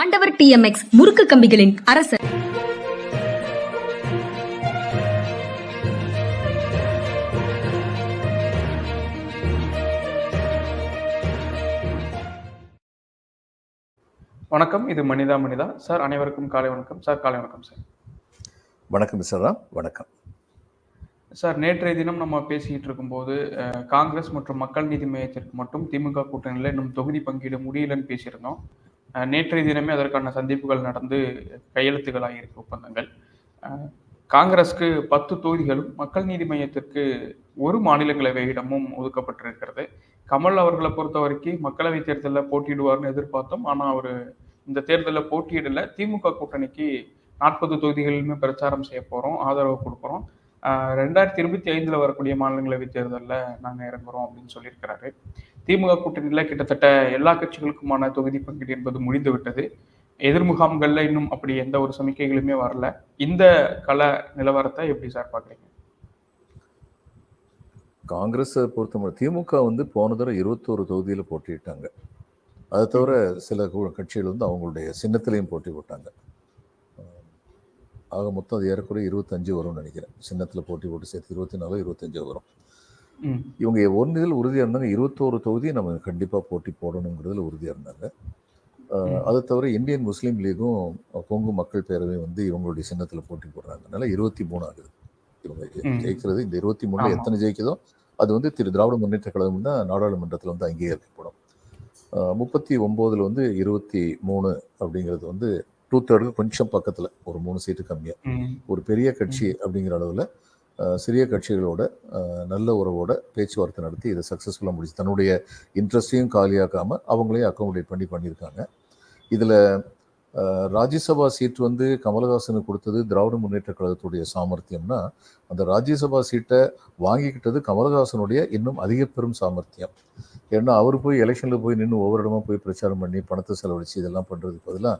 ஆண்டவர் டிஎம்எக்ஸ் முறுக்கு கம்பிகளின் அரசர். வணக்கம் இது மனிதா மனிதா. சார் அனைவருக்கும் காலை வணக்கம். சார் காலை வணக்கம் சார். வணக்கம் மிஸ்டர் ராம். வணக்கம். சார் நேற்றைய தினம் நம்ம பேசிக்கிட்டு இருக்கும்போது காங்கிரஸ் மற்றும் மக்கள் நீதி மையத்திற்கு மட்டும் திமுக கூட்டணியில் இன்னும் தொகுதி பங்கீடு முடியலன்னு பேசியிருந்தோம். நேற்றைய தினமே அதற்கான சந்திப்புகள் நடந்து கையெழுத்துகளாகியிருக்கு ஒப்பந்தங்கள். காங்கிரஸ்க்கு பத்து தொகுதிகளும் மக்கள் நீதி மையத்திற்கு ஒரு மாநிலங்களவை இடமும் ஒதுக்கப்பட்டிருக்கிறது. கமல் அவர்களை பொறுத்த வரைக்கும் மக்களவைத் தேர்தலில் போட்டியிடுவார்னு எதிர்பார்த்தோம். ஆனால் அவர் இந்த தேர்தலில் போட்டியிடல. திமுக கூட்டணிக்கு நாற்பது தொகுதிகளிலுமே பிரச்சாரம் செய்ய போகிறோம் ஆதரவு கொடுக்குறோம். ரெண்டாயிரத்தி இருபத்தி ஐந்தில் வரக்கூடிய மாநிலங்களவை தேர்தலில் நாங்கள் இறங்குறோம் அப்படின்னு சொல்லியிருக்கிறாரு. திமுக கூட்டணியில் கிட்டத்தட்ட எல்லா கட்சிகளுக்குமான தொகுதி பங்கீடு என்பது முடிந்து விட்டது எதிர்முகாம்களில் இன்னும் அப்படி எந்த ஒரு சமிக்கைகளுமே வரல. இந்த கல நிலவரத்தை எப்படி சார் பார்க்குறீங்க? காங்கிரஸை பொறுத்தவரை திமுக வந்து போன தடவை இருபத்தோரு தொகுதியில் போட்டியிட்டாங்க. அதை தவிர சில கட்சிகள் வந்து அவங்களுடைய சின்னத்திலையும் போட்டி போட்டாங்க. ஆக மொத்தம் அது ஏறக்குறைய இருபத்தஞ்சு வரும்னு நினைக்கிறேன். சின்னத்தில் போட்டி போட்டு சேர்த்து இருபத்தி நாலு இருபத்தஞ்சு வரும். இவங்க ஒன்று இதில் உறுதியாக இருந்தாங்க. இருபத்தோரு தொகுதி நம்ம கண்டிப்பாக போட்டி போடணுங்கிறதுல உறுதியாக இருந்தாங்க. அதை தவிர இந்தியன் முஸ்லீம் லீகும் கொங்கு மக்கள் பேரவை வந்து இவங்களுடைய சின்னத்தில் போட்டி போடுறாங்க அதனால இருபத்தி மூணு ஆகுது இவங்க. ஜெயிக்கிறது. இந்த இருபத்தி மூணுல. எத்தனை ஜெயிக்குதோ அது வந்து திரு திராவிட முன்னேற்ற கழகம் தான் நாடாளுமன்றத்தில் வந்து அங்கீகரிக்கப்படும். முப்பத்தி ஒம்போதுல வந்து இருபத்தி மூணு அப்படிங்கிறது வந்து டூ தேர்டுக்கு கொஞ்சம் பக்கத்தில் ஒரு மூணு சீட்டு கம்மியாக ஒரு பெரிய கட்சி அப்படிங்கிற அளவில் சிறிய கட்சிகளோட நல்ல உறவோட பேச்சுவார்த்தை நடத்தி இதை சக்ஸஸ்ஃபுல்லாக முடிச்சு தன்னுடைய இன்ட்ரெஸ்டையும் காலியாக்காமல் அவங்களையும் அக்காமடேட் பண்ணி பண்ணியிருக்காங்க. இதில் ராஜ்யசபா சீட் வந்து கமலஹாசனுக்கு கொடுத்தது திராவிட முன்னேற்ற கழகத்துடைய சாமர்த்தியம்னா அந்த ராஜ்யசபா சீட்டை வாங்கிக்கிட்டது கமலஹாசனுடைய இன்னும் அதிக பெரும் சாமர்த்தியம். ஏன்னா அவர் போய் எலெக்ஷனில் போய் நின்று ஒவ்வொரு இடமா போய் பிரச்சாரம் பண்ணி பணத்தை செலவழிச்சு இதெல்லாம் பண்ணுறதுக்கு பதிலாக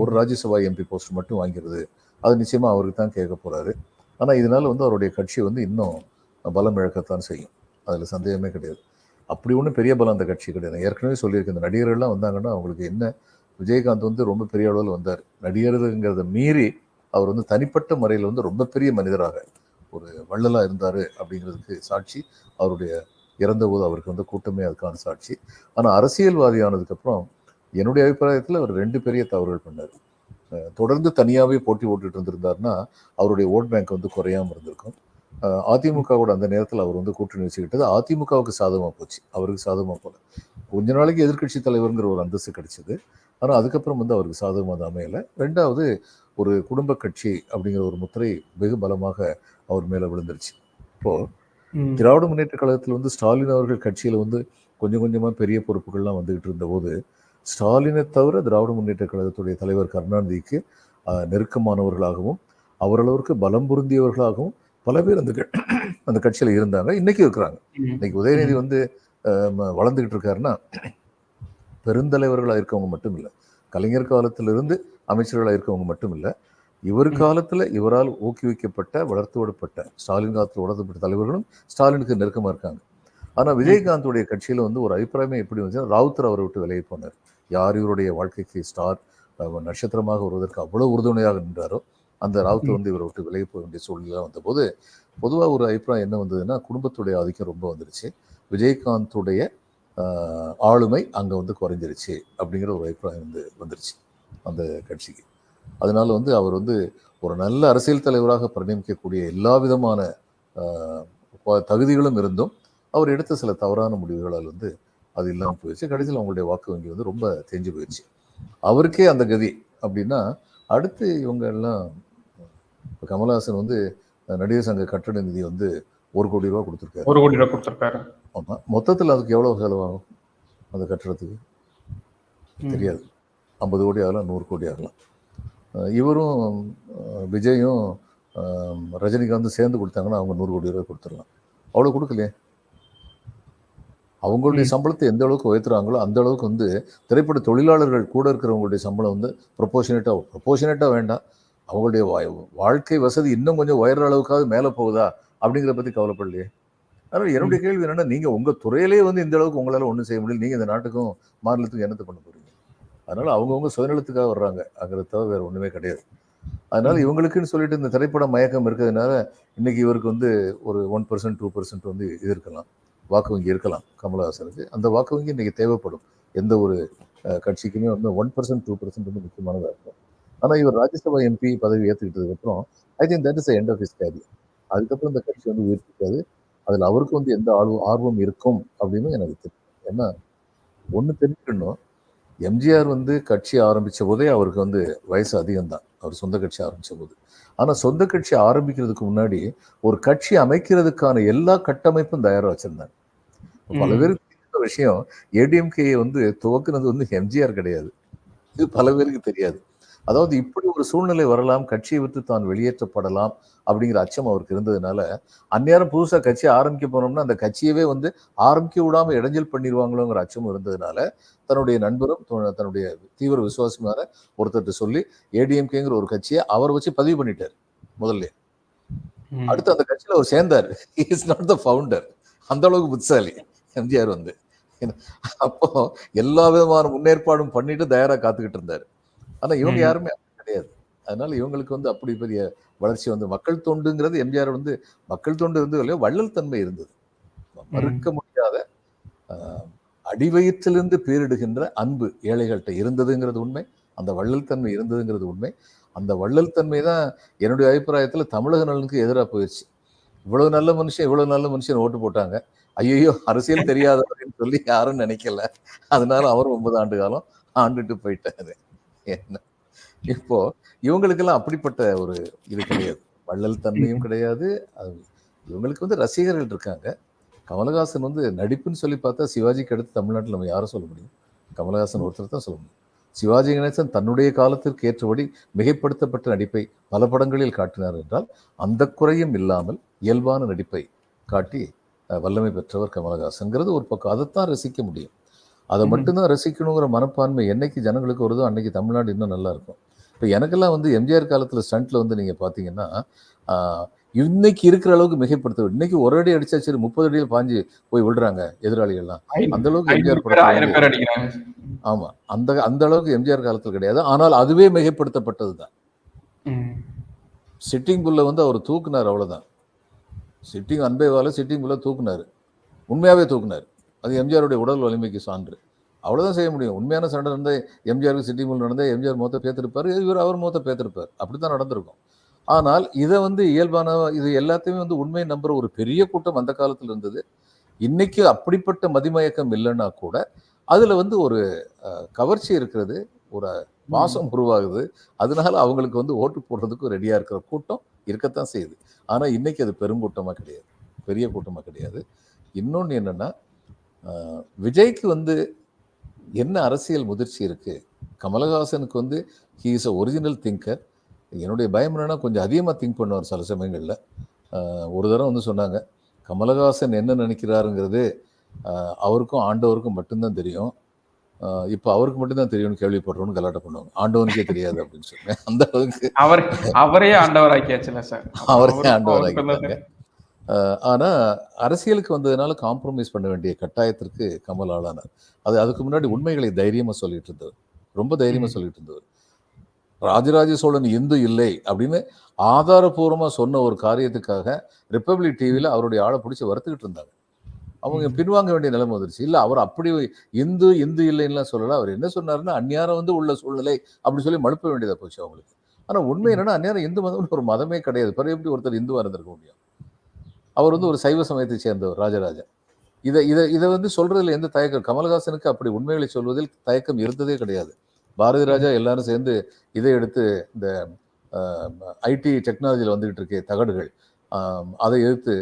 ஒரு ராஜ்யசபா எம்பி போஸ்ட் மட்டும் வாங்கிறது அது நிச்சயமாக அவருக்கு தான் கேட்க போகிறாரு ஆனால் இதனால் வந்து அவருடைய கட்சி வந்து இன்னும் பலம் இழக்கத்தான் செய்யும். அதில் சந்தேகமே கிடையாது. அப்படி ஒன்றும் பெரிய பலம் அந்த கட்சி கிடையாது. ஏற்கனவே சொல்லியிருக்கேன் இந்த நடிகர்கள்லாம் வந்தாங்கன்னா அவங்களுக்கு என்ன விஜயகாந்த் வந்து ரொம்ப பெரிய அளவில் வந்தார். நடிகருங்கிறத மீறி அவர் வந்து தனிப்பட்ட முறையில் வந்து ரொம்ப பெரிய மனிதராக ஒரு வள்ளலாக இருந்தார் அப்படிங்கிறதுக்கு சாட்சி. அவருடைய இறந்தபோது அவருக்கு வந்து கூட்டமே அதுக்கான சாட்சி. ஆனால் அரசியல்வாதியானதுக்கப்புறம் என்னுடைய அபிப்பிராயத்தில் அவர் ரெண்டு பெரிய தவறுகள் பண்ணார். தொடர்ந்து தனியாகவே போட்டி போட்டுட்டு இருந்திருந்தாருன்னா அவருடைய ஓட் பேங்க் வந்து குறையாம இருந்திருக்கும். அதிமுகவோட அந்த நேரத்தில் அவர் வந்து கூட்டணி வச்சுக்கிட்டது அதிமுகவுக்கு சாதகமாக போச்சு. அவருக்கு சாதகமாக போல. கொஞ்ச நாளைக்கு எதிர்க்கட்சி தலைவருங்கிற ஒரு அந்தஸ்து கிடைச்சது. ஆனால் அதுக்கப்புறம் வந்து அவருக்கு சாதகமாக அது அமையலை. ரெண்டாவது ஒரு குடும்ப கட்சி அப்படிங்கிற ஒரு முத்திரை வெகு பலமாக அவர் மேலே விழுந்துருச்சு. இப்போ ம். திராவிட முன்னேற்ற கழகத்தில் வந்து ஸ்டாலின் அவர்கள் கட்சியில் வந்து கொஞ்சம் கொஞ்சமாக பெரிய பொறுப்புகள்லாம் வந்துகிட்டு இருந்தபோது ஸ்டாலினை தவிர திராவிட முன்னேற்ற கழகத்துடைய தலைவர் கருணாநிதிக்கு நெருக்கமானவர்களாகவும் அவரளவிற்கு பலம் பொருந்தியவர்களாகவும் பல பேர் அந்த அந்த கட்சியில் இருந்தாங்க. இன்னைக்கு இருக்கிறாங்க. இன்னைக்கு உதயநிதி வந்து வளர்ந்துகிட்டு இருக்காருன்னா பெருந்தலைவர்களாக இருக்கவங்க மட்டும் இல்லை கலைஞர் காலத்திலிருந்து அமைச்சர்களாக இருக்கவங்க மட்டும் இல்லை இவர். காலத்தில் இவரால் ஊக்குவிக்கப்பட்ட வளர்த்து விடப்பட்ட ஸ்டாலின் காலத்தில் வளர்த்தப்பட்ட தலைவர்களும் ஸ்டாலினுக்கு நெருக்கமாக இருக்காங்க. ஆனால் விஜயகாந்துடைய கட்சியில் வந்து ஒரு அபிப்பிராயமே எப்படி வந்து ராவுத்தர் அவரை விட்டு விலகி போனார். யார் இவருடைய வாழ்க்கைக்கு ஸ்டார் நட்சத்திரமாக வருவதற்கு அவ்வளவு உறுதுணையாக நின்றாரோ அந்த ராவுத்தர். வந்து இவரை விட்டு விலகி போக வேண்டிய சூழ்நிலை வந்தபோது பொதுவாக ஒரு அபிப்பிராயம் என்ன வந்ததுன்னா குடும்பத்துடைய ஆதிக்கம் ரொம்ப வந்துருச்சு விஜயகாந்துடைய ஆளுமை அங்கே வந்து குறைஞ்சிருச்சு அப்படிங்கிற ஒரு அபிப்பிராயம் வந்து வந்துருச்சு அந்த கட்சிக்கு அதனால வந்து அவர் வந்து ஒரு நல்ல அரசியல் தலைவராக பரிணமிக்கக்கூடிய எல்லா விதமான தகுதிகளும் இருந்தும் அவர் எடுத்த சில தவறான முடிவுகளால் வந்து அது இல்லாமல் போயிடுச்சு. கடைசியில் அவங்களுடைய வாக்கு வங்கி வந்து ரொம்ப தேஞ்சு போயிடுச்சு. அவருக்கே அந்த கதி அப்படின்னா அடுத்து இவங்க எல்லாம் இப்போ கமலஹாசன் வந்து நடிகர் சங்க கட்டட நிதி வந்து ஒரு கோடி ரூபா கொடுத்துருக்காரு. ஒரு கோடி ரூபா கொடுத்துருக்காரு. ஆமாம் மொத்தத்தில் அதுக்கு எவ்வளோ செலவாகும்? அந்த கட்டடத்துக்கு. தெரியாது. ஐம்பது கோடி ஆகலாம் நூறு கோடி ஆகலாம். இவரும் விஜயும் ரஜினிகாந்தும் சேர்ந்து கொடுத்தாங்கன்னா அவங்க நூறு கோடி ரூபாய் கொடுத்துடலாம். அவ்வளோ கொடுக்கலையே. அவங்களுடைய. சம்பளத்தை எந்த அளவுக்கு உயர்த்துறாங்களோ அந்த அளவுக்கு வந்து திரைப்பட தொழிலாளர்கள் கூட இருக்கிறவங்களுடைய சம்பளம் வந்து ப்ரொபோஷனேட்டாக ப்ரொபோஷனேட்டாக வேண்டாம். அவங்களுடைய வாழ்க்கை வசதி இன்னும் கொஞ்சம் உயர்ற அளவுக்காவது மேலே போகுதா அப்படிங்கிறத பற்றி கவலைப்படலையே. அதனால் என்னுடைய கேள்வி என்னன்னா நீங்கள் உங்கள் துறையிலே வந்து இந்த அளவுக்கு உங்களால் ஒன்றும் செய்ய முடியல. நீங்கள் இந்த நாட்டுக்கும் மாநிலத்துக்கும் என்னத்தை பண்ண போறீங்க? அதனால அவங்கவுங்க சுயநலத்துக்காக வர்றாங்க. அங்கிறத தவிர வேற ஒண்ணுமே கிடையாது. அதனால இவங்களுக்குன்னு சொல்லிட்டு இந்த திரைப்பட மயக்கம் இருக்கிறதுனால இன்னைக்கு இவருக்கு வந்து ஒரு ஒன் பர்சன்ட் டூ பர்சன்ட் வந்து இது இருக்கலாம். வாக்கு வங்கி இருக்கலாம் கமலஹாசனுக்கு. அந்த வாக்கு வங்கி இன்னைக்கு தேவைப்படும். எந்த ஒரு கட்சிக்குமே வந்து ஒன் பர்சன்ட் டூ பர்சன்ட் வந்து முக்கியமானதாக இருக்கும். ஆனால் இவர் ராஜ்யசபா எம்பி பதவி ஏற்றுக்கிட்டதுக்கப்புறம் I think that is end of his career அதுக்கப்புறம் இந்த கட்சி வந்து உயிர்ப்பிக்காது அதில் அவருக்கு வந்து எந்த ஆர்வம் ஆர்வம் இருக்கும் அப்படின்னு எனக்கு தெரியும் ஏன்னா ஒன்று தெரிஞ்சுக்கணும். எம்ஜிஆர் வந்து கட்சி ஆரம்பித்த போதே அவருக்கு வந்து வயசு அதிகம்தான். அவர் சொந்த கட்சி ஆரம்பித்த போது. ஆனால் சொந்த கட்சி ஆரம்பிக்கிறதுக்கு முன்னாடி ஒரு கட்சி அமைக்கிறதுக்கான எல்லா கட்டமைப்பும் தயாராக வச்சுருந்தாங்க பல. பேருக்கு தெரியாத விஷயம் ஏடிஎம்கே வந்து துவக்குனது வந்து எம்ஜிஆர் கிடையாது. இது பல பேருக்கு தெரியாது. அதாவது இப்படி ஒரு சூழ்நிலை வரலாம் கட்சியை விட்டு தான் வெளியேற்றப்படலாம் அப்படிங்கிற அச்சம் அவருக்கு இருந்ததுனால அந்நேரம் புதுசா கட்சி ஆரம்பிக்க போனோம்னா அந்த கட்சியவே வந்து ஆரம்பிக்க விடாம இடைஞ்சல் பண்ணிடுவாங்களோங்கிற அச்சம் இருந்ததுனால தன்னுடைய நண்பரும் தன்னுடைய தீவிர விசுவாசமான ஒருத்தர்கிட்ட சொல்லி ஏடிஎம்கேங்கிற ஒரு கட்சியை அவர் வச்சு பதிவு பண்ணிட்டார் முதல்ல. அடுத்து அந்த கட்சியில அவர் சேர்ந்தார். இஸ் நாட் த ஃபவுண்டர் அந்த அளவுக்கு புத்திசாலி. எம்ஜிஆர் வந்து. அப்போ எல்லா விதமான முன்னேற்பாடும் பண்ணிட்டு தயாரா காத்துக்கிட்டு இருந்தாரு. ஆனா இவங்க. யாருமே கிடையாது. அதனால இவங்களுக்கு வந்து அப்படி பெரிய வளர்ச்சி வந்து மக்கள் தொண்டுங்கிறது எம்ஜிஆர் வந்து மக்கள் தொண்டு இருந்து இல்லையோ வள்ளல் தன்மை இருந்தது. மறுக்க முடியாத ஆஹ், அடிவயிற்றிலிருந்து பேரிடுகின்ற அன்பு ஏழைகள்கிட்ட இருந்ததுங்கிறது உண்மை. அந்த வள்ளல் தன்மை இருந்ததுங்கிறது உண்மை. அந்த வள்ளல் தன்மை தான் என்னுடைய அபிப்பிராயத்துல தமிழக நலனுக்கு எதிராக போயிடுச்சு இவ்வளவு நல்ல மனுஷன் இவ்வளவு நல்ல மனுஷன் ஓட்டு போட்டாங்க. ஐயோ அரசியல் தெரியாதவர்னு சொல்லி யாரும் நினைக்கல. அதனால அவரும் ஒன்பது ஆண்டு காலம் ஆண்டுட்டு போயிட்டாரு. என்ன? இப்போ இவங்களுக்கெல்லாம் அப்படிப்பட்ட ஒரு இது கிடையாது. வள்ளல் தன்மையும் கிடையாது. அது இவங்களுக்கு வந்து ரசிகர்கள் இருக்காங்க. கமலஹாசன் வந்து நடிப்புன்னு சொல்லி பார்த்தா சிவாஜிக்கு அடுத்து தமிழ்நாட்டில் நம்ம யாரும் சொல்ல முடியும்? கமலஹாசன் ஒருத்தர் தான் சொல்ல முடியும். சிவாஜி கணேசன் தன்னுடைய காலத்திற்கு ஏற்றபடி மிகைப்படுத்தப்பட்ட நடிப்பை பல படங்களில் காட்டினார் என்றால் அந்த குறையும் இல்லாமல் இயல்பான நடிப்பை காட்டி வல்லமை பெற்றவர் கமலஹாசன்ங்கிறது ஒரு பக்கம். அதைத்தான் ரசிக்க முடியும். அதை. மட்டும்தான் ரசிக்கணுங்கிற மனப்பான்மை என்னைக்கு ஜனங்களுக்கு வருதோ அன்னைக்கு தமிழ்நாடு இன்னும் நல்லா இருக்கும். இப்போ எனக்கெல்லாம் வந்து எம்ஜிஆர் காலத்தில் ஸ்டண்ட்ல வந்து நீங்கள் பார்த்தீங்கன்னா இன்னைக்கு இருக்கிற அளவுக்கு மிகைப்படுத்த இன்னைக்கு ஒரு அடி அடிச்சா சரி முப்பது அடியில் பாஞ்சு போய் விடுறாங்க எதிராளிகள்லாம். அந்த அளவுக்கு எம்ஜிஆர் ஆமா அந்த அந்த அளவுக்கு எம்ஜிஆர் காலத்தில் கிடையாது. ஆனால் அதுவே மிகைப்படுத்தப்பட்டது தான். சிட்டிங் புல்ல வந்து அவர் தூக்குனார் அவ்வளவுதான். சிட்டிங் அன்பேவால சிட்டிங்குள்ளே தூக்குனார். தூக்குனாரு தூக்குனார். அது எம்ஜிஆருடைய உடல் வலிமைக்கு சான்று. அவ்வளோதான் செய்ய முடியும். உண்மையான சண்டை நடந்தால் எம்ஜிஆருக்கு சிட்டிங் புல் நடந்தால் எம்ஜிஆர் மூத்த பேத்திருப்பார். இவர் அவர் மூத்த பேத்திருப்பார். அப்படித்தான் நடந்திருக்கும். ஆனால் இதை வந்து இயல்பான இது எல்லாத்தையுமே வந்து உண்மை நம்புகிற ஒரு பெரிய கூட்டம் அந்த காலத்தில் இருந்தது. இன்றைக்கி அப்படிப்பட்ட மதிமயக்கம் இல்லைன்னா கூட அதில் வந்து ஒரு கவர்ச்சி இருக்கிறது. ஒரு வாசம் உருவாகுது. அதனால அவங்களுக்கு வந்து ஓட்டு போடுறதுக்கு ரெடியாக இருக்கிற கூட்டம் இருக்கத்தான் செய்யுது. ஆனால் இன்னைக்கு அது பெருங்கூட்டமாக கிடையாது. பெரிய கூட்டமாக கிடையாது. இன்னொன்று என்னென்னா விஜய்க்கு வந்து என்ன அரசியல் முதிர்ச்சி இருக்குது கமலஹாசனுக்கு வந்து he is a original thinker என்னுடைய பயம் என்னென்னா கொஞ்சம் அதிகமாக திங்க் பண்ணுவார் சில சமயங்களில். ஒரு தடவை வந்து சொன்னாங்க கமலஹாசன் என்ன நினைக்கிறாருங்கிறது அவருக்கும் ஆண்டவருக்கும் மட்டும்தான் தெரியும். இப்போ அவருக்கு மட்டும்தான் தெரியும்னு கேள்விப்படுறோம்னு கலாட்டம் பண்ணுவாங்க. ஆண்டவனுக்கே தெரியாது அப்படின்னு சொன்னேன் அந்த அளவுக்கு அவர் அவரே ஆண்டவராக்கியாச்சுல சார். அவரே அவரு- ஆண்டவர் அவருக்கு வந்து- ஆகிட்டாங்க அஹ் ஆனா அரசியலுக்கு வந்ததுனால காம்ப்ரமைஸ் பண்ண வேண்டிய கட்டாயத்திற்கு கமல் ஆளானார். அது அதுக்கு முன்னாடி உண்மைகளை தைரியமா சொல்லிட்டு இருந்தவர். ரொம்ப தைரியமா. சொல்லிட்டு இருந்தவர். ராஜராஜ சோழன் இந்து இல்லை அப்படின்னு ஆதாரபூர்வமா சொன்ன ஒரு காரியத்துக்காக ரிப்பப்ளிக் டிவியில அவருடைய ஆளை பிடிச்சி வறுத்துக்கிட்டு இருந்தாங்க. அவங்க. பின்வாங்க வேண்டிய நிலைமை வந்துருச்சு. இல்ல அவர் அப்படி இந்து இந்து இல்லைன்னுலாம் சொல்லல. அவர் என்ன சொன்னாருன்னா அந்நியாரம் வந்து உள்ள சூழ்நிலை அப்படி சொல்லி மழுப்ப வேண்டியதா போச்சு அவங்களுக்கு. ஆனா உண்மை. என்னன்னா அந்நியாரம் இந்து மதம்னு ஒரு மதமே கிடையாது. பிறகு எப்படி ஒருத்தர் இந்துவா இருந்திருக்க முடியும்? அவர் வந்து ஒரு சைவ சமயத்தை சேர்ந்தவர் ராஜராஜன். இதை இதை இதை வந்து சொல்றதுல எந்த தயக்கம்? கமல்ஹாசனுக்கு அப்படி உண்மைகளை சொல்வதில் தயக்கம் இருந்ததே கிடையாது. பாரதி ராஜா எல்லாரும் சேர்ந்து இதை எடுத்து இந்த ஐடி டெக்னாலஜியில் வந்துகிட்டு இருக்கே தகடுகள். அதை எதிர்த்து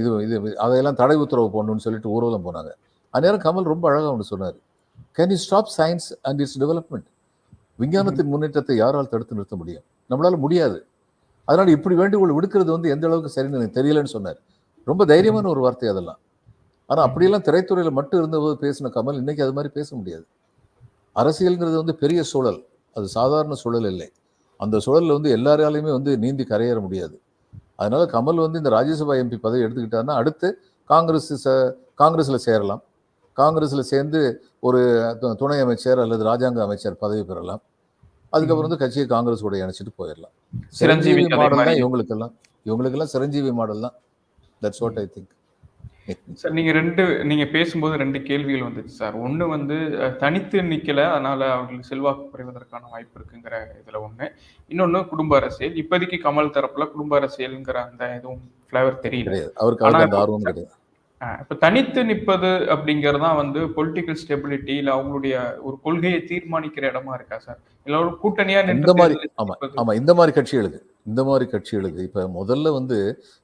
இது இது அதையெல்லாம் தடை உத்தரவு போடணும்னு சொல்லிட்டு ஊர்வலம் போனாங்க. அந்நேரம் கமல் ரொம்ப அழகாக ஒன்று சொன்னார். Can you stop science and its development விஞ்ஞானத்தின் முன்னேற்றத்தை யாரால் தடுத்து நிறுத்த முடியும்? நம்மளால முடியாது. அதனால இப்படி வேண்டுகோள் விடுக்கிறது வந்து எந்த அளவுக்கு சரின்னு எனக்கு தெரியலன்னு சொன்னார். ரொம்ப தைரியமான ஒரு வார்த்தை அதெல்லாம். ஆனா அப்படியெல்லாம் திரைத்துறையில மட்டும் இருந்தபோது பேசின கமல் இன்னைக்கு அது மாதிரி பேச முடியாது. அரசியல்ங்கிறது வந்து பெரிய சூழல். அது சாதாரண சூழல் இல்லை. அந்த சூழல்ல வந்து எல்லாராலையுமே வந்து நீந்தி கரையேற முடியாது. அதனால கமல் வந்து இந்த ராஜ்யசபா எம்பி பதவி எடுத்துக்கிட்டாருன்னா அடுத்து காங்கிரஸ் ச- காங்கிரஸ்ல சேரலாம். காங்கிரஸ்ல சேர்ந்து ஒரு துணை அமைச்சர் அல்லது ராஜாங்க அமைச்சர் பதவி பெறலாம். அதுக்கப்புறம் வந்து கட்சியை காங்கிரஸ் கூட இணைச்சிட்டு போயிடலாம். சிரஞ்சீவி மாடல். தான் இவங்களுக்கெல்லாம் இவங்களுக்கெல்லாம் சிரஞ்சீவி மாடல் தான். That's what I think sir நீங்க ரெண்டு நீங்க பேசும்போது ரெண்டு கேள்விகள் வந்துச்சு சார். ஒண்ணு வந்து தனித்து நிக்கல அதனால அவங்களுக்கு செல்வாக்கு குறைவதற்கான வாய்ப்பு இருக்குங்கிற இதுல ஒண்ணு. இன்னொன்னு குடும்ப அரசியல். இப்போதைக்கு கமல் தரப்புல குடும்ப அரசியல்ங்கிற அந்த எதுவும் ஃபிளேவர் தெரியல. அவருக்கு ஆர்வம் கிடையாது. இப்ப தனித்து நிற்பது அப்படிங்கறது தான் வந்து பொலிட்டிக்கல் ஸ்டெபிலிட்டி இல்ல அவங்களுடைய ஒரு கொள்கையை தீர்மானிக்கிற இடமா இருக்கா சார் இல்ல ஒரு கூட்டணியா இந்த மாதிரி ஆமா? ஆமா இந்த மாதிரி கட்சிகளுக்கு இந்த மாதிரி கட்சிகளுக்கு இப்ப முதல்ல வந்து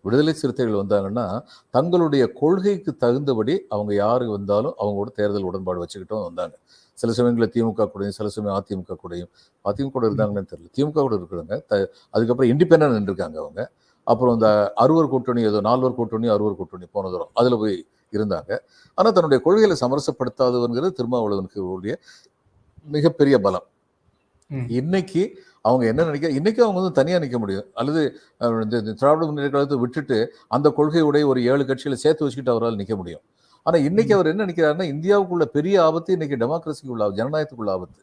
விடுதலை சிறுத்தைகள் வந்தாங்கன்னா தங்களுடைய கொள்கைக்கு தகுந்தபடி அவங்க யாரு வந்தாலும் அவங்களோட தேர்தல் உடன்பாடு வச்சுக்கிட்டும் வந்தாங்க. சில சமயங்களில் திமுக கூடயும் சில சமயம் அதிமுக கூடயும். அதிமுக கூட இருந்தாங்கன்னு தெரியல. திமுக கூட இருக்கிறாங்க அதுக்கப்புறம் இண்டிபெண்டன்ட் நின்றுருக்காங்க அவங்க. அப்புறம் இந்த அறுவர் கூட்டணி ஏதோ நால்வர் கூட்டணி அறுவர் கூட்டணி போன தூரம் அதுல போய் இருந்தாங்க. ஆனா தன்னுடைய கொள்கைகளை சமரசப்படுத்தாதவங்கிறது திருமாவளவனுக்கு உடைய மிகப்பெரிய பலம். இன்னைக்கு அவங்க என்ன நினைக்க இன்னைக்கு அவங்க வந்து தனியா நிக்க முடியும். அல்லது இந்த திராவிட முன்னேற்ற கழகத்தை விட்டுட்டு அந்த கொள்கையுடைய ஒரு ஏழு கட்சிகளை சேர்த்து வச்சுக்கிட்டு அவரால் நிக்க முடியும். ஆனா இன்னைக்கு அவர் என்ன நினைக்கிறாருன்னா இந்தியாவுக்குள்ள பெரிய ஆபத்து இன்னைக்கு டெமோக்ரஸிக்குள்ள ஆபத்து ஜனநாயகத்துக்குள்ள ஆபத்து.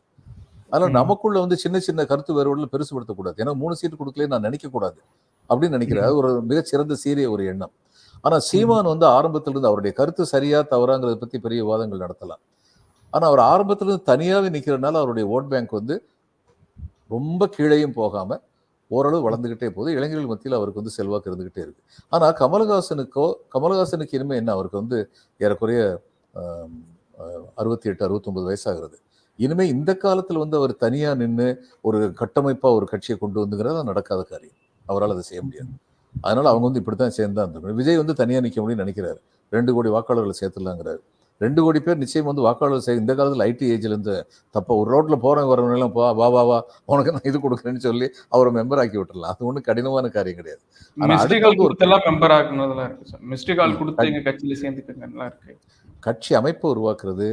அதனால. நமக்குள்ள வந்து சின்ன சின்ன கருத்து வேறுபாடுல பெருசுபடுத்தக்கூடாது. ஏன்னா மூணு சீட்டு கொடுக்கல நான் நினைக்க கூடாது அப்படின்னு நினைக்கிறார். அது ஒரு மிகச்சிறந்த சீரிய ஒரு எண்ணம். ஆனா சீமான் வந்து ஆரம்பத்திலிருந்து அவருடைய கருத்து சரியா தவறாங்கிறத பத்தி பெரிய விவாதங்கள் நடத்தலாம். ஆனா அவர் ஆரம்பத்திலிருந்து தனியாவே நிக்கிறதுனால அவருடைய ஓட் பேங்க் வந்து ரொம்ப கீழேயும் போகாம ஓரளவு வளர்ந்துகிட்டே போகுது. இளைஞர்கள் மத்தியில் அவருக்கு வந்து செல்வாக்கு இருந்துகிட்டே இருக்கு. ஆனா கமலஹாசனுக்கோ கமலஹாசனுக்கு இனிமே என்ன? அவருக்கு வந்து ஏறக்குறைய அறுபத்தி எட்டு அறுபத்தொன்பது வயசாகிறது. இனிமே இந்த காலத்தில் வந்து அவர் தனியாக நின்று ஒரு கட்டமைப்பாக ஒரு கட்சியை கொண்டு வந்துங்கிறது நடக்காத காரியம். அவரால் அதை செய்ய முடியாது. அதனால அவங்க வந்து இப்படித்தான் சேர்ந்து தான் இருந்திருக்கணும். விஜய் வந்து தனியா நிக்க முடியும்னு நினைக்கிறாரு. ரெண்டு கோடி வாக்காளர்களை சேர்த்துலாங்கிறாரு ரெண்டு கோடி பேர் நிச்சயம் வந்து வாக்காளர் சே இந்த காலத்துல ஐடி ஏஜ்ல இருந்து தப்ப ஒரு ரோட்ல போறவங்க வரவங்க எல்லாம் போ வா வா வா உனக்கு நான் இது கொடுக்குறேன்னு சொல்லி அவரை மெம்பர் ஆக்கி விட்டுறலாம் அது ஒன்றும் கடினமான காரியம் கிடையாது. மெம்பர் இருக்கு மிஸ்டு கால். கொடுத்து கட்சியில சேர்ந்துக்கங்கலாம் இருக்கு. கட்சி அமைப்பை உருவாக்குறது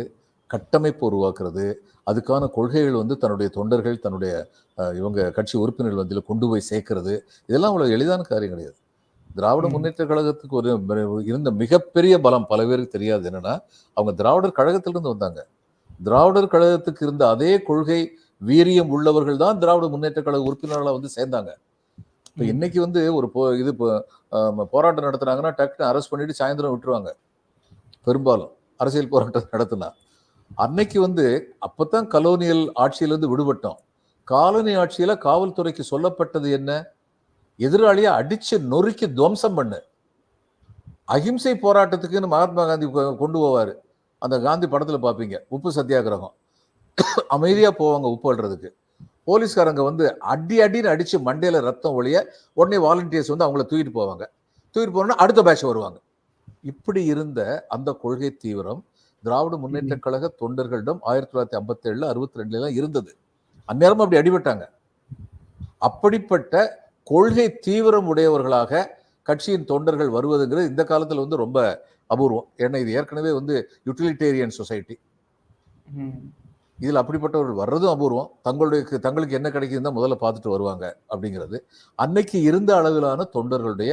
கட்டமைப்பு உருவாக்குறது அதுக்கான கொள்கைகள் வந்து தன்னுடைய தொண்டர்கள் தன்னுடைய இவங்க கட்சி உறுப்பினர்கள் வந்து கொண்டு போய் சேர்க்கறது. இதெல்லாம் அவ்வளவு எளிதான காரியம் கிடையாது. திராவிட. முன்னேற்ற கழகத்துக்கு ஒரு இருந்த மிகப்பெரிய பலம் பல பேருக்கு தெரியாது. என்னன்னா அவங்க திராவிடர் கழகத்திலிருந்து வந்தாங்க. திராவிடர் கழகத்துக்கு இருந்த அதே கொள்கை வீரியம் உள்ளவர்கள் தான் திராவிட முன்னேற்ற கழக உறுப்பினர்களா வந்து சேர்ந்தாங்க. இப்போ. இன்னைக்கு வந்து ஒரு போ இது போராட்டம் நடத்துனாங்கன்னா டக்குன்னு அரெஸ்ட் பண்ணிட்டு சாயந்தரம் விட்டுருவாங்க. பெரும்பாலும் அரசியல் போராட்டம் நடத்தினா. அன்னைக்கு வந்து அப்பதான் கலோனியல் ஆட்சியிலிருந்து விடுபட்டோம். காலனி ஆட்சியில காவல்துறைக்கு சொல்லப்பட்டது என்ன? எதிராளியை அடிச்சு நொறுக்கி துவம்சம் பண்ணு. அகிம்சை போராட்டத்துக்குன்னு மகாத்மா காந்தி கொ- கொண்டு போவார். அந்த காந்தி படத்தில் பார்ப்பீங்க உப்பு சத்தியாகிரகம். அமைதியாக போவாங்க உப்பு அள்ளுறதுக்கு போலீஸ்காரங்க வந்து அடி அடின்னு அடித்து மண்டையில் ரத்தம் ஒழிய உடனே வாலண்டியர்ஸ் வந்து அவங்கள தூக்கிட்டு போவாங்க. தூக்கிட்டு போனோன்னா அடுத்த பேட்ச் வருவாங்க. இப்படி இருந்த அந்த கொள்கை தீவிரம் திராவிட முன்னேற்ற கழக தொண்டர்களிடம் ஆயிரத்தி தொள்ளாயிரத்தி ஐம்பத்தி ஏழுல அறுபத்தி ரெண்டுல எல்லாம் இருந்தது. அந்நேரமும் அப்படி அடிபட்டாங்க. அப்படிப்பட்ட கொள்கை தீவிரம் உடையவர்களாக கட்சியின் தொண்டர்கள் வருவதுங்கிறது இந்த காலத்துல வந்து ரொம்ப அபூர்வம். ஏன்னா இது ஏற்கனவே வந்து யூட்டிலிட்டேரியன் சொசைட்டி. இதில் அப்படிப்பட்டவர்கள் வர்றதும் அபூர்வம். தங்களுடைய தங்களுக்கு என்ன கிடைக்குதுன்னு தான் முதல்ல பார்த்துட்டு வருவாங்க அப்படிங்கிறது. அன்னைக்கு இருந்த அளவிலான தொண்டர்களுடைய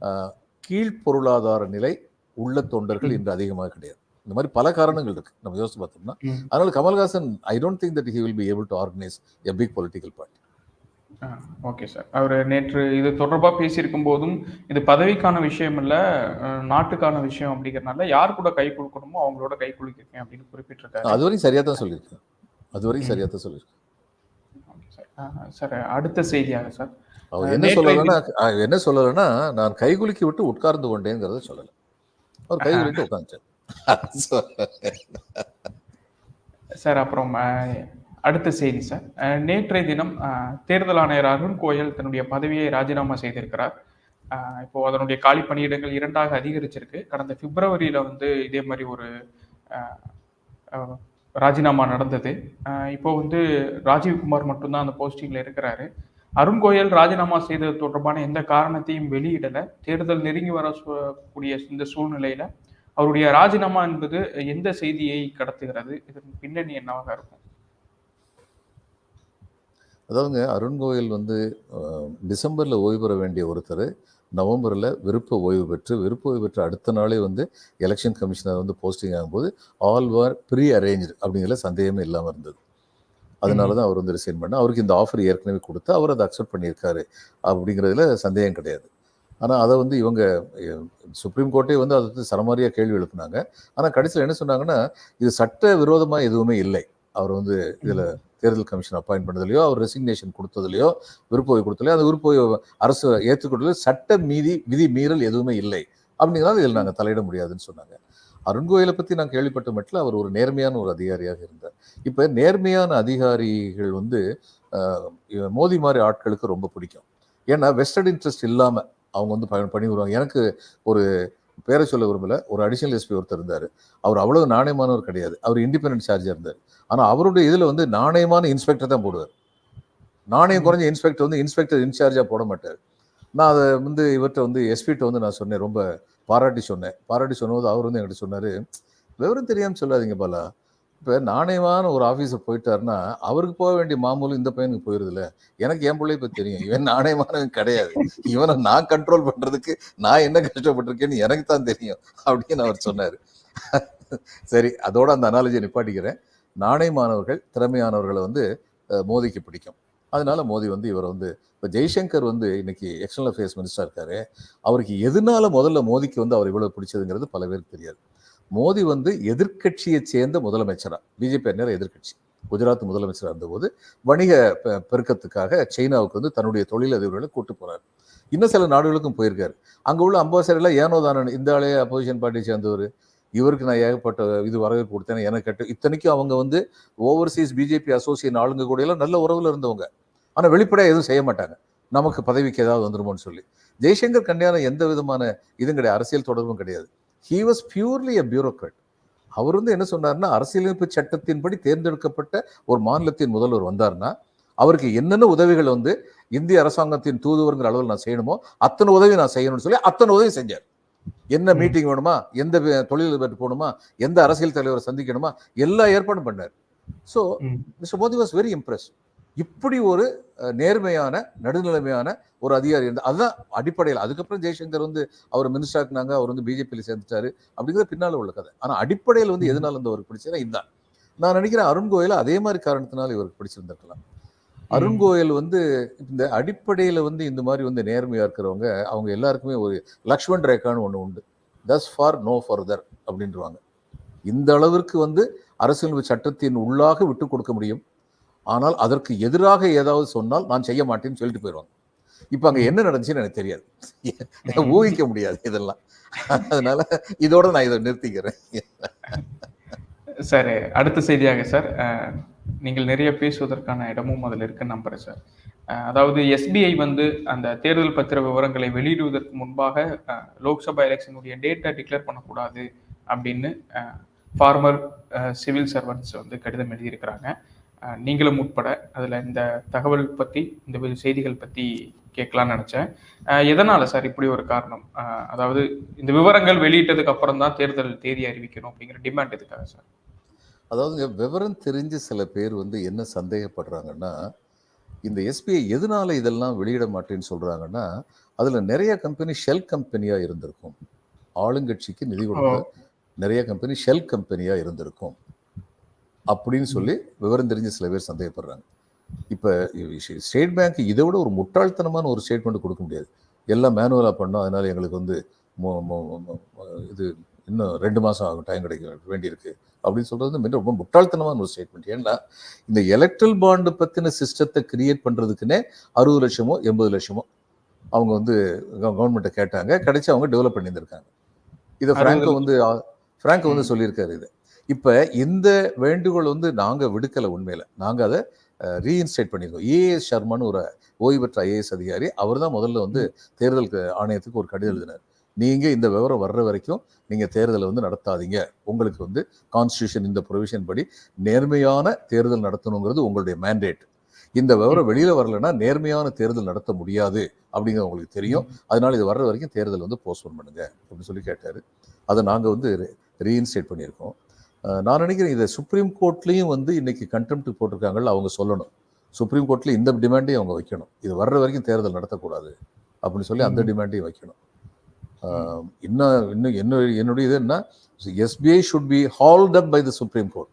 ஆஹ், கீழ் பொருளாதார நிலை உள்ள தொண்டர்கள். இன்று அதிகமாக கிடையாது. இந்த மாதிரி பல காரணங்கள் இருக்கு. நம்ம யோசிச்சு பார்த்தோம்னா. அதனால Kamal Haasan I don't think that he will be able to organise a big political party okay sir அவர் நேற்று இது தொடர்பா பேசியிருக்கும் போதும் இது பதவிக்கான விஷயம் இல்ல நாட்டுக்கான விஷயம் அப்படிங்கறதுனால யார் கூட கை கொடுக்கணுமோ அவங்களோட கை குலுக்கிருக்கேன் அப்படின்னு குறிப்பிட்டிருக்காரு. அதுவரையும் சரியா தான் சொல்லியிருக்கேன் அதுவரையும் ம். சரியா தான் சொல்லியிருக்கேன் சார் அடுத்த செய்தியாக சார் அவர் என்ன சொல்லலைன்னா என்ன சொல்லலைன்னா நான் கைகுலுக்கி விட்டு உட்கார்ந்து கொண்டேங்கிறத சொல்லலை. அவர் கைகுலிட்டு உட்காந்துச்சார் சார் அப்புறம் அடுத்த செய்தி சார். நேற்றைய தினம் தேர்தல் ஆணையர் அருண் கோயல் தன்னுடைய பதவியை ராஜினாமா செய்திருக்கிறார். இப்போ அதனுடைய காலி பணியிடங்கள் இரண்டாக அதிகரிச்சிருக்கு. கடந்த பிப்ரவரியில வந்து இதே மாதிரி ஒரு ராஜினாமா நடந்தது. இப்போ வந்து ராஜீவ்குமார் மட்டும்தான் அந்த போஸ்டிங்ல இருக்கிறாரு. அருண் கோயல் ராஜினாமா செய்தது தொடர்பான எந்த காரணத்தையும் வெளியிடல. தேர்தல் நெருங்கி வர கூடிய இந்த சூழ்நிலையில அவருடைய ராஜினாமா என்பது எந்த செய்தியை கடத்துகிறது? இதன் பின்னணி என்னவாக இருக்கும்? அதாவதுங்க அருண் கோயல் வந்து டிசம்பர்ல ஓய்வு பெற வேண்டிய ஒருத்தர் நவம்பரில் விருப்ப ஓய்வு பெற்று விருப்ப ஓய்வு பெற்ற அடுத்த நாளே வந்து எலெக்ஷன் கமிஷனர் வந்து போஸ்டிங் ஆகும்போது ஆல் வார் ப்ரீ அரேஞ்சு அப்படிங்கிற சந்தேகமே இல்லாமல் இருந்தது. அதனால தான் அவர் வந்து ரிசைன் பண்ண அவருக்கு இந்த ஆஃபர் ஏற்கனவே கொடுத்து அவர் அதை அக்செப்ட் பண்ணியிருக்காரு அப்படிங்கிறதுல சந்தேகம் கிடையாது. ஆனால் அதை வந்து இவங்க சுப்ரீம் கோர்ட்டே வந்து அதை வந்து சரமாரியாக கேள்வி எழுப்புனாங்க. ஆனால் கடைசியில் என்ன சொன்னாங்கன்னா இது சட்ட விரோதமாக எதுவுமே இல்லை. அவர் வந்து இதில் தேர்தல் கமிஷன் அப்பாயின்ட் பண்ணதுலையோ அவர் ரெசிக்னேஷன் கொடுத்ததுலையோ விருப்ப ஓய்வு கொடுத்தலையோ அந்த விருப்ப அரசு ஏற்றுக்கொண்டதில் சட்ட மீதி விதி மீறல் எதுவுமே இல்லை. அப்படிங்கிறதால இதில் நாங்கள் தலையிட முடியாதுன்னு சொன்னாங்க. அருண் கோயிலை பற்றி நான் கேள்விப்பட்ட மட்டும் அவர் ஒரு நேர்மையான ஒரு அதிகாரியாக இருந்தார். இப்போ நேர்மையான அதிகாரிகள் வந்து மோடி மாதிரி ஆட்களுக்கு ரொம்ப பிடிக்கும். ஏன்னா வெஸ்டர்ன் இன்ட்ரெஸ்ட் இல்லாமல் அவங்க வந்து ப- பண்ணி வருவாங்க எனக்கு ஒரு பேரை சொல்ல விரும்பல. ஒரு அடிஷனல் எஸ்பி ஒருத்தர் இருந்தார். அவர் அவ்வளவு நாணயமானவர் கிடையாது. அவர் இண்டிபெண்டன்ட் சார்ஜாக இருந்தார். ஆனால் அவருடைய இதில் வந்து நாணயமான இன்ஸ்பெக்டர் தான் போடுவார். நாணயம் குறைஞ்ச இன்ஸ்பெக்டர் வந்து இன்ஸ்பெக்டர் இன்சார்ஜாக போட மாட்டார். நான் அதை வந்து இவர்கிட்ட வந்து எஸ்பிட்ட வந்து நான் சொன்னேன். ரொம்ப பாராட்டி சொன்னேன். பாராட்டி சொன்னபோது அவர் வந்து என்கிட்ட சொன்னார் விவரம் தெரியாமல் சொல்லாதீங்க பாலா. இப்போ நாணயமான ஒரு ஆஃபீஸர் போயிட்டாருன்னா அவருக்கு போக வேண்டிய மாமூலும் இந்த பையனுக்கு போயிருதுல எனக்கு என் பிள்ளை இப்போ தெரியும். இவன் நாணயமானவன் கிடையாது. இவனை நான் கண்ட்ரோல் பண்ணுறதுக்கு நான் என்ன கஷ்டப்பட்டிருக்கேன்னு எனக்கு தான் தெரியும் அப்படின்னு அவர் சொன்னார். சரி அதோட அந்த அனாலஜியை நிப்பாட்டிக்கிறேன். நாணயமானவர்கள் திறமையானவர்களை வந்து மோதிக்கு பிடிக்கும். அதனால மோடி வந்து இவரை வந்து இப்போ ஜெய்சங்கர் வந்து இன்னைக்கு எக்ஸ்டர்னல் அஃபேர்ஸ் மினிஸ்டர் இருக்காரு. அவருக்கு எதனால முதல்ல மோதிக்கு வந்து அவர் இவ்வளவு பிடிச்சதுங்கிறது பல பேருக்கு தெரியாது. மோடி வந்து எதிர்க்கட்சியை சேர்ந்த முதலமைச்சரா? பிஜேபி அந்நேரம் எதிர்கட்சி குஜராத் முதலமைச்சராக இருந்தபோது வணிக பெருக்கத்துக்காக சைனாவுக்கு வந்து தன்னுடைய தொழிலதிபர்களை கூட்டு போறாரு. இன்னும் சில நாடுகளுக்கும் போயிருக்காரு. அங்கே உள்ள அம்பாசடர்லாம் ஏனோ தானே இந்த ஆளே அப்போசிஷன் பார்ட்டியை சேர்ந்தவர். இவருக்கு நான் ஏகப்பட்ட இது வரவேற்பு கொடுத்தேன் எனக்கு கேட்டு இத்தனைக்கும் அவங்க வந்து ஓவர்சீஸ் பிஜேபி அசோசியேட் ஆளுங்க கூட எல்லாம் நல்ல உறவில் இருந்தவங்க. ஆனால் வெளிப்படையாக எதுவும் செய்ய மாட்டாங்க. நமக்கு பதவிக்கு ஏதாவது வந்துருமோன்னு சொல்லி. ஜெய்சங்கர் கல்யாணம் எந்த விதமான இதுவும் கிடையாது அரசியல் தொடர்பும் கிடையாது. He was purely a bureaucrat அவர் வந்து என்ன சொன்னார்னா அரசியலமைப்பு சட்டத்தின்படி தேர்ந்தெடுக்கப்பட்ட ஒரு மாநிலத்தின் முதல்வர் வந்தார்னா அவருக்கு என்னென்ன உதவிகள் வந்து இந்திய அரசாங்கத்தின் தூதுவருங்கிற அளவில் நான் செய்யணுமோ அத்தனை உதவி நான் செய்யணும்னு சொல்லி அத்தனை உதவி செஞ்சார். என்ன. மீட்டிங் வேணுமா? எந்த தொழிலதிபர் போகணுமா? எந்த அரசியல் தலைவரை சந்திக்கணுமா? எல்லா ஏற்பாடும் பண்ணார். So. Mister Modi was very impress இப்படி ஒரு நேர்மையான நடுநிலைமையான ஒரு அதிகாரி இருந்தார் அதுதான் அடிப்படையில். அதுக்கப்புறம் ஜெய்சங்கர் வந்து அவர் மினிஸ்டர் ஆக்குனாங்க அவர் வந்து பிஜேபியில் சேர்ந்துட்டாரு அப்படிங்கிறது பின்னால உள்ள கதை. ஆனா அடிப்படையில் வந்து. எதனால இந்த அவருக்கு பிடிச்சதுன்னா இதுதான் நான் நினைக்கிறேன் அருண் கோயல் அதே மாதிரி காரணத்தினால இவருக்கு பிடிச்சிருந்திருக்கலாம். அருண் கோயல் வந்து இந்த அடிப்படையில வந்து இந்த மாதிரி வந்து நேர்மையா இருக்கிறவங்க அவங்க எல்லாருக்குமே ஒரு லக்ஷ்மண் ரேகான்னு ஒண்ணு உண்டு. தஸ் ஃபார் நோ ஃபர்தர் அப்படின்றவாங்க. இந்த அளவிற்கு வந்து அரசியல் சட்டத்தின் உள்ளாக விட்டு கொடுக்க முடியும். ஆனால் அதற்கு எதிராக ஏதாவது சொன்னால் நான் செய்ய மாட்டேன்னு சொல்லிட்டு போயிடுவாங்க. இப்போ அங்கே என்ன நடந்துச்சுன்னு எனக்கு தெரியாது. ஊகிக்க முடியாது இதெல்லாம். அதனால இதோட நான் இதை நிறுத்திக்கிறேன். சார் அடுத்த செய்தியாக சார். நீங்கள் நிறைய பேசுவதற்கான இடமும் அதில் இருக்குன்னு நம்புறேன் சார். அதாவது எஸ்பிஐ வந்து அந்த தேர்தல் பத்திர விவரங்களை வெளியிடுவதற்கு முன்பாக லோக்சபா எலெக்ஷனுடைய டேட்டா டிக்ளேர் பண்ணக்கூடாது அப்படின்னு ஃபார்மர் சிவில் சர்வன்ஸ் வந்து கடிதம் எழுதியிருக்கிறாங்க. நீங்களும் உட்பட அதில் இந்த தகவல் பற்றி இந்த செய்திகள் பற்றி கேட்கலாம்னு நினச்சேன். எதனால் சார் இப்படி ஒரு காரணம்? அதாவது இந்த விவரங்கள் வெளியிட்டதுக்கு அப்புறம் தான் தேர்தல் தேதி அறிவிக்கணும் அப்படிங்கிற டிமாண்ட் எதுக்காக சார்? அதாவதுங்க விவரம் தெரிஞ்சு சில பேர் வந்து என்ன சந்தேகப்படுறாங்கன்னா இந்த எஸ்பிஐ எதனால இதெல்லாம் வெளியிட மாட்டேன்னு சொல்றாங்கன்னா அதுல நிறைய கம்பெனி ஷெல் கம்பெனியா இருந்திருக்கும். ஆளுங்கட்சிக்கு நிதி கொடுத்த நிறைய கம்பெனி ஷெல் கம்பெனியா இருந்திருக்கும். அப்படின்னு சொல்லி விவரம் தெரிஞ்ச சில பேர் சந்தேகப்படுறாங்க. இப்போ ஸ்டேட் பேங்க் இதை விட ஒரு முட்டாள்தனமான ஒரு ஸ்டேட்மெண்ட் கொடுக்க முடியாது. எல்லாம் மேனுவலாக பண்ணோம் அதனால எங்களுக்கு வந்து இது இன்னும் ரெண்டு மாதம் ஆகும் டைம் கிடைக்க வேண்டியிருக்கு அப்படின்னு சொல்றது மிக ரொம்ப முட்டாள்தனமான ஒரு ஸ்டேட்மெண்ட். ஏன்னா இந்த எலக்ட்ரல் பாண்டு பத்தின சிஸ்டத்தை கிரியேட் பண்றதுக்குன்னே அறுபது லட்சமோ எண்பது லட்சமோ அவங்க வந்து கவர்மெண்ட்டை கேட்டாங்க. கிடைச்சு அவங்க டெவலப் பண்ணியிருந்திருக்காங்க. இதை ஃப்ராங்கோ வந்து ஃப்ராங்கோ வந்து சொல்லியிருக்காரு இது. இப்போ இந்த வேண்டுகோள் வந்து நாங்கள் விடுக்கலை உண்மையில். நாங்கள் அதை ரீஇன்ஸ்டேட் பண்ணியிருக்கோம் ஏஎஸ் சர்மான்னு ஒரு ஓய்வு பெற்ற ஐஏஎஸ் அதிகாரி அவர் தான் முதல்ல வந்து தேர்தல் ஆணையத்துக்கு ஒரு கடிதம் எழுதினார். நீங்க இந்த விவரம் வர்ற வரைக்கும் நீங்க தேர்தலை வந்து நடத்தாதீங்க. உங்களுக்கு வந்து கான்ஸ்டியூஷன் இந்த ப்ரொவிஷன் படி நேர்மையான தேர்தல் நடத்தணுங்கிறது உங்களுடைய மேண்டேட் இந்த விவரம் வெளியில வரலன்னா நேர்மையான தேர்தல் நடத்த முடியாது அப்படிங்கிறது உங்களுக்கு தெரியும். அதனால இது வர்ற வரைக்கும் தேர்தல் வந்து போஸ்ட்போன் பண்ணுங்க அப்படின்னு சொல்லி கேட்டாரு. அதை நாங்க வந்து ரீஇன்ஸ்டேட் பண்ணியிருக்கோம். நான் நினைக்கிறேன் இதை சுப்ரீம் கோர்ட்லயும் வந்து இன்னைக்கு கண்டெம்ட் போட்டிருக்காங்கல்ல அவங்க சொல்லணும். சுப்ரீம் கோர்ட்ல இந்த டிமாண்டையும் அவங்க வைக்கணும். இது வர்ற வரைக்கும் தேர்தல் நடத்தக்கூடாது அப்படின்னு சொல்லி அந்த டிமாண்டையும் வைக்கணும். இன்னும் இன்னும் என்ன என்னுடைய இது என்ன SBI should be halt up by the Supreme Court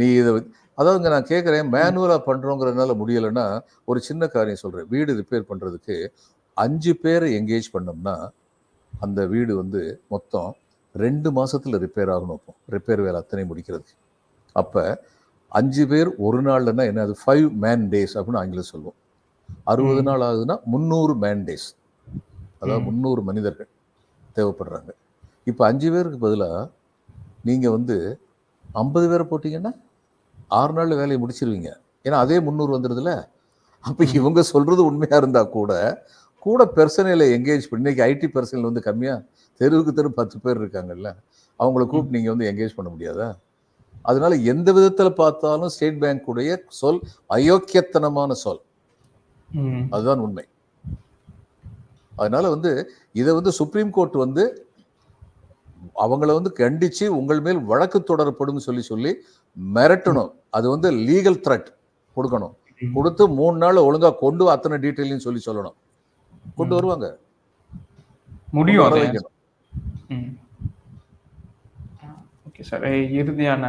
நீ இதை அதாவதுங்க நான் கேட்குறேன் மேனுவலாக பண்ணுறோங்கிறதுனால முடியலைன்னா ஒரு சின்ன காரியம் சொல்கிறேன் வீடு ரிப்பேர் பண்ணுறதுக்கு அஞ்சு பேரை எங்கேஜ் பண்ணோம்னா அந்த வீடு வந்து மொத்தம் ரெண்டு மாசத்துல ரிப்பேர் ஆகணும் இப்போ ரிப்பேர் வேலை அத்தனை முடிக்கிறதுக்கு. அப்போ அஞ்சு பேர் ஒரு நாள்லன்னா என்ன அது ஃபைவ் மேன் டேஸ் அப்படின்னு ஆங்கிலம் சொல்லுவோம். அறுபது. நாள் ஆகுதுன்னா முந்நூறு மேன் டேஸ் அதாவது. முந்நூறு மனிதர்கள் தேவைப்படுறாங்க. இப்போ அஞ்சு பேருக்கு பதிலாக நீங்கள் வந்து ஐம்பது பேரை போட்டிங்கன்னா ஆறு நாளில் வேலையை முடிச்சிருவீங்க. ஏன்னா அதே முந்நூறு வந்துடுதுல அப்போ இவங்க சொல்கிறது உண்மையாக இருந்தால் கூட கூட பெர்சனலை எங்கேஜ் பண்ணி இன்னைக்கு ஐடி பெர்சனல் வந்து கம்மியாக தெருவுக்கு தெரு பத்து பேர் இருக்காங்கல்ல அவங்கள கூப்பிட்டு நீங்கள் வந்து எங்கேஜ் பண்ண முடியாதா? அதனால எந்த விதத்தில் பார்த்தாலும் ஸ்டேட் பேங்க் உடைய சொல் அயோக்கியத்தனமான சொல். அதுதான் உண்மை. அதனால வந்து இதை வந்து சுப்ரீம் கோர்ட் வந்து அவங்கள வந்து கண்டிச்சு உங்கள் மேல் வழக்கு தொடரப்படும் சொல்லி சொல்லி மிரட்டணும். அது வந்து லீகல் த்ரெட் கொடுக்கணும். கொடுத்து மூணு நாள் ஒழுங்கா கொண்டு அத்தனை டீட்டெயிலையும் சொல்லி சொல்லணும். கொண்டு. வருவாங்க. முடியும் வர ஓகே சார். இறுதியான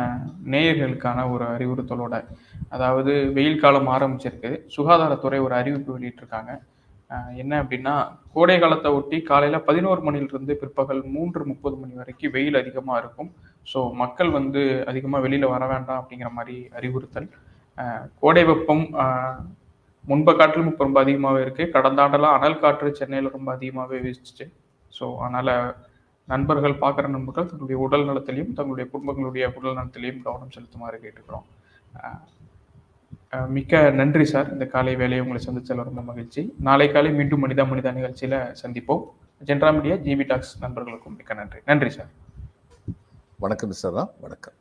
நேயர்களுக்கான ஒரு அறிவுறுத்தலோட அதாவது வெயில் காலம் ஆரம்பிச்சிருக்கு. சுகாதாரத்துறை ஒரு அறிவிப்பு வெளியிட்டிருக்காங்க. அஹ் என்ன அப்படின்னா கோடை காலத்தை ஒட்டி காலையில் பதினோரு மணிலிருந்து பிற்பகல் மூன்று முப்பது மணி வரைக்கும் வெயில் அதிகமாக இருக்கும். ஸோ மக்கள் வந்து அதிகமாக வெளியில் வர வேண்டாம் அப்படிங்கிற மாதிரி அறிவுறுத்தல். அஹ் கோடை வெப்பம் அஹ் முன்பை காட்டிலும் இப்போ ரொம்ப அதிகமாகவே இருக்குது கடந்த ஆண்டெல்லாம் அனல் காற்று சென்னையில் ரொம்ப அதிகமாகவே வீசிச்சு. ஸோ அதனால் நண்பர்கள் பார்க்குற நண்பர்கள் தங்களுடைய உடல் நலத்திலையும் தங்களுடைய குடும்பங்களுடைய உடல் நலத்திலையும் கவனம் செலுத்துமாறு கேட்டுக்கிறோம். மிக்க நன்றி சார். இந்த காலை வேலையை உங்களை சந்திச்சல ரொம்ப மகிழ்ச்சி. நாளை காலை மீண்டும் மனிதா மனிதா நிகழ்ச்சியில் சந்திப்போம். ஜென்ரா மீடியா ஜிபி டாக்ஸ் நண்பர்களுக்கும் மிக்க நன்றி. நன்றி சார். வணக்கம் சார் வணக்கம்.